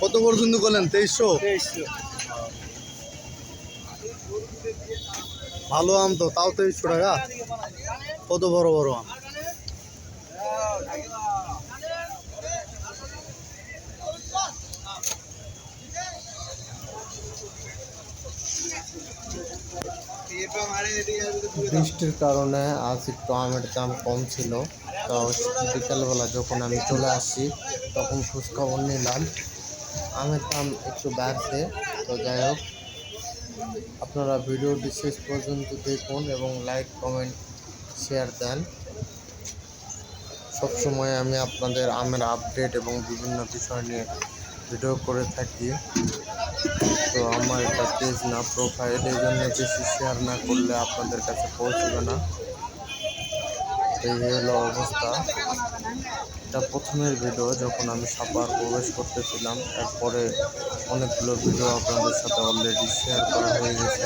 কত পর্যন্ত করলেন? তেইশশো? ভালো আম তো তাও তেইশশো টাকা? কত বড় বড় আম? বৃষ্টির কারণে আজ একটু আমের দাম কম ছিল। তো বিকালবেলা যখন আমি চলে আসি, তখন খোঁজখবর নিলাম। আমের দাম একটু বাড়ছে। তো যাই হোক, আপনারা ভিডিওটি শেষ পর্যন্ত দেখুন এবং লাইক কমেন্ট শেয়ার দেন। সবসময় আমি আপনাদের আমের আপডেট এবং বিভিন্ন বিষয় নিয়ে ভিডিও করে থাকি। তো আমার এটা পেজ না প্রোফাইল এই জন্য বেশি শেয়ার না করলে আপনাদের কাছে পৌঁছবে না। এই হলো অবস্থা। এটা প্রথমের ভিডিও যখন আমি সাপার প্রবেশ করতেছিলাম তারপরে অনেকগুলো ভিডিও আপনাদের সাথে অলরেডি শেয়ার করা হয়ে গেছে।